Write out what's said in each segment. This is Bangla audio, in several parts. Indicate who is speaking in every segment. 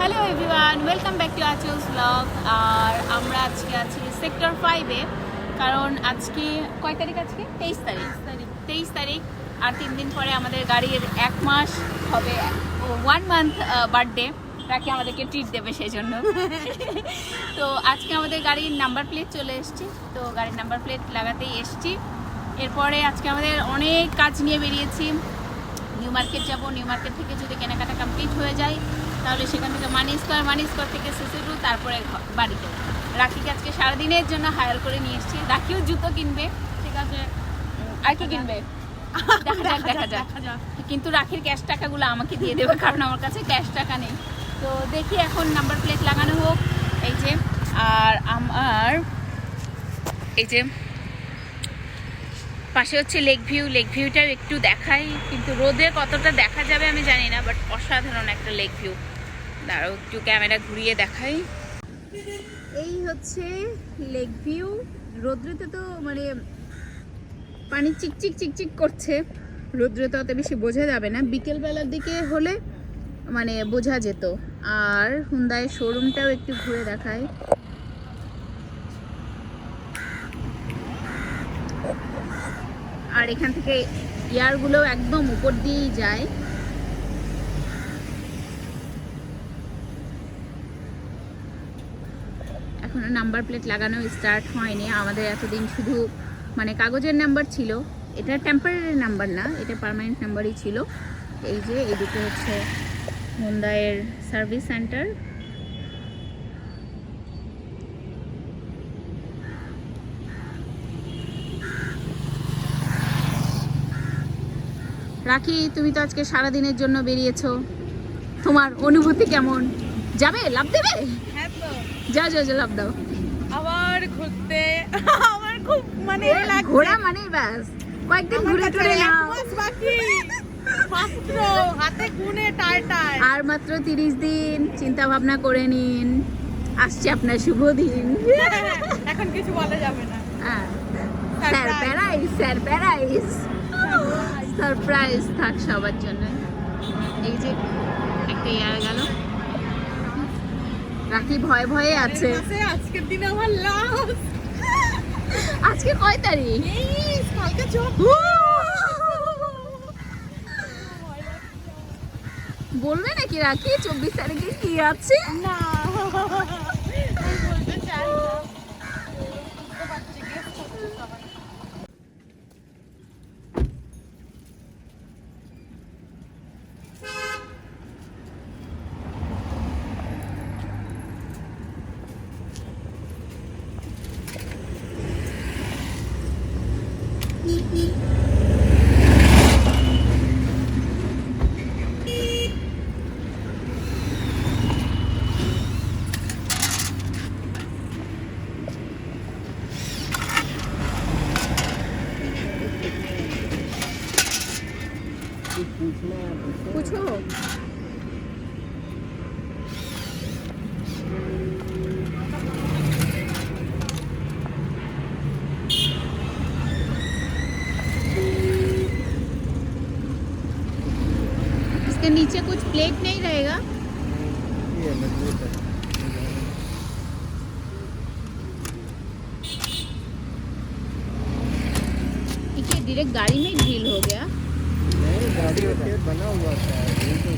Speaker 1: Hello everyone welcome back to আচুস blog আর আমরা আজকে আছি সেক্টর ফাইভে কারণ আজকে কয় তারিখ আজকে? তেইশ তারিখ। তারিখ। তেইশ তারিখ আর তিন দিন পরে আমাদের গাড়ির এক মাস হবে ওয়ান মান্থ বার্থডে রাখি আমাদেরকে ট্রিট দেবে সেই জন্য তো আজকে আমাদের গাড়ির নাম্বার প্লেট চলে এসেছি। তো গাড়ির নাম্বার প্লেট লাগাতেই এসেছি। এরপরে আজকে আমাদের অনেক কাজ নিয়ে বেরিয়েছি। নিউ মার্কেট যাব। নিউ মার্কেট থেকে যদি কেনাকাটা কমপ্লিট হয়ে যায় তাহলে সেখান থেকে মানি স্কোয়ার মানি স্কোয়ার থেকে সিসিরু তারপরে ঘ- বাড়িতে। রাখিকে আজকে সারাদিনের জন্য হায়ার করে নিয়ে এসেছি। রাখিও জুতো কিনবে ঠিক আছে? আর কি কিনবে? দেখা যাক দেখা যাক। কিন্তু রাখির ক্যাশ টাকাগুলো আমাকে দিয়ে দেবে কারণ আমার কাছে ক্যাশ টাকা নেই। তো দেখি এখন নাম্বার প্লেট লাগানো হোক। এই যে আর আমার এই যে পাশে হচ্ছে লেক ভিউ, লেক ভিউটাও একটু দেখাই, কিন্তু রোদে কতটা দেখা যাবে আমি জানি না বাট অসাধারণ একটা লেক ভিউ। দাঁড়াও, একটু ক্যামেরা ঘুরিয়ে দেখাই। এই হচ্ছে লেক ভিউ। রোদ্রেতে তো মানে পানি চিকচিক চিকচিক করছে। রোদ্রে তো অত বেশি বোঝা যাবে না। বিকেলবেলার দিকে হলে মানে বোঝা যেত। আর হুন্দায় শোরুমটাও একটু ঘুরে দেখায় আর এখান থেকে ইয়ারগুলো একদম উপর দিয়েই যায়। এখনও নাম্বার প্লেট লাগানো স্টার্ট হয়নি। আমাদের এতদিন শুধু মানে কাগজের নাম্বার ছিল। এটা টেম্পারারি নাম্বার না, এটা পার্মানেন্ট নাম্বারই ছিল। এই যে, এদিকে হচ্ছে মুন্দাইয়ের সার্ভিস সেন্টার রাখি তুমি তো আজকে সারা দিনের জন্য বেরিয়েছো। তোমার অনুভূতি কেমন? যাবে? লাভ দেবে?
Speaker 2: হ্যাঁ তো।
Speaker 1: যা যা যা লাভ দাও।
Speaker 2: আবার ঘুরতে। আমার খুব মানে
Speaker 1: ঘোরা মানেই ব্যাস। কয়েকদিন ঘুরে টুরে নাও।
Speaker 2: বাকি। মাত্র হাতে গুনে টায় টায়।
Speaker 1: আর মাত্র তিরিশ দিন। চিন্তা ভাবনা করে নিন। আসছে আপনার শুভ দিন।
Speaker 2: এখন কিছু বলা যাবে না।
Speaker 1: হ্যাঁ।
Speaker 2: স্যার
Speaker 1: প্যারাইস স্যার সারপ্রাইজ সারপ্রাইজ থাক সবার জন্য। এই যে একটা ইয়ার গেল। রাখি ভয়ে ভয়ে আছে।
Speaker 2: আজকের দিনে আমার লাস্ট
Speaker 1: আজকে কয় তারিখ?
Speaker 2: কালকে
Speaker 1: বলবে নাকি রাখি? চব্বিশ তারিখে কি আছে?
Speaker 2: না
Speaker 1: इसके नीचे कुछ प्लेट नहीं रहेगा। देखिए डायरेक्ट गाड़ी में ड्रिल हो गया।
Speaker 3: नहीं गाड़ी में बना हुआ था। तो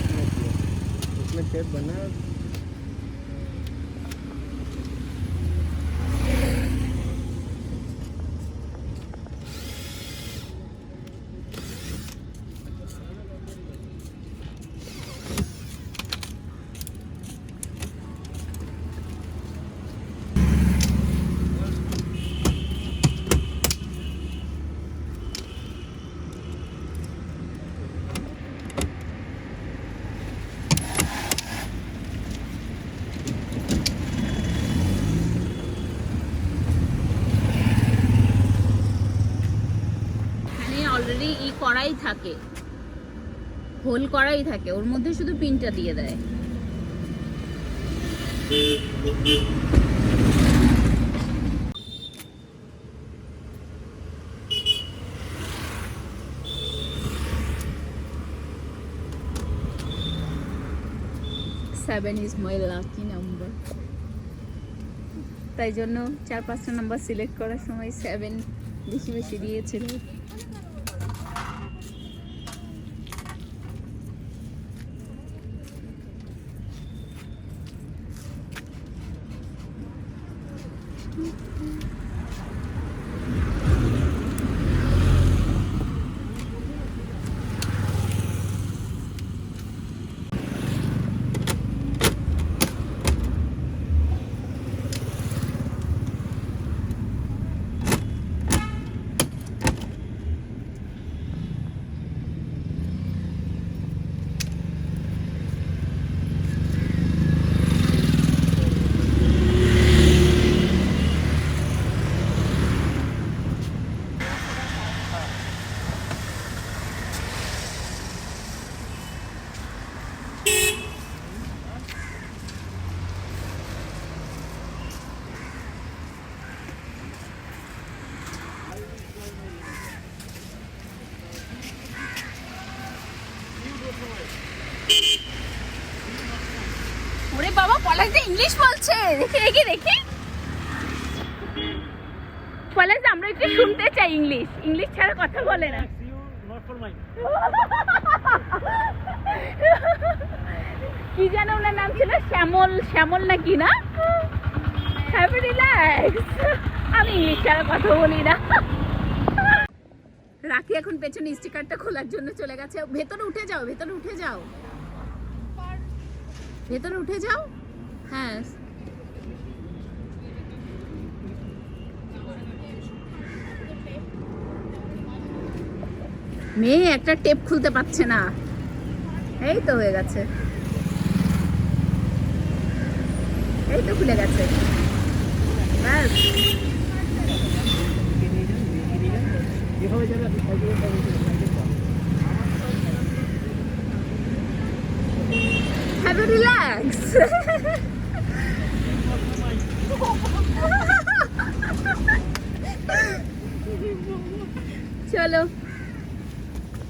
Speaker 3: उसमें बना
Speaker 1: করাই থাকে। হোল করাই থাকে। ওর মধ্যে শুধু পিনটা দিয়ে দেয়। Seven is my lucky number তাই জন্য চার পাঁচটা নাম্বার সিলেক্ট করার সময় সেভেন বেশি বেশি দিয়েছিল। বাবা পলাশ ইংলিশ বলছে। দেখে দেখে পলাশ আমরা একটু শুনতে চাই ইংলিশ। ইংলিশ ছাড়া কথা বলে না। কি যেন ওনার নাম ছিল? শ্যামল শ্যামল না কি না? হ্যাপি রিল্যাক্স আমি ইংলিশ ছাড়া কথা বলি না। রাখি এখন পেছনে স্টিকারটা খোলার জন্য চলে গেছে। ভেতরে উঠে যাও, ভেতরে উঠে যাও। ভেতরে উঠে যাও। হ্যাঁ। মেয়ে একটা টেপ খুলতে পারছে না। এই তো হয়ে গেছে। এই তো খুলে গেছে। ব্যাস। Have a relax. চলো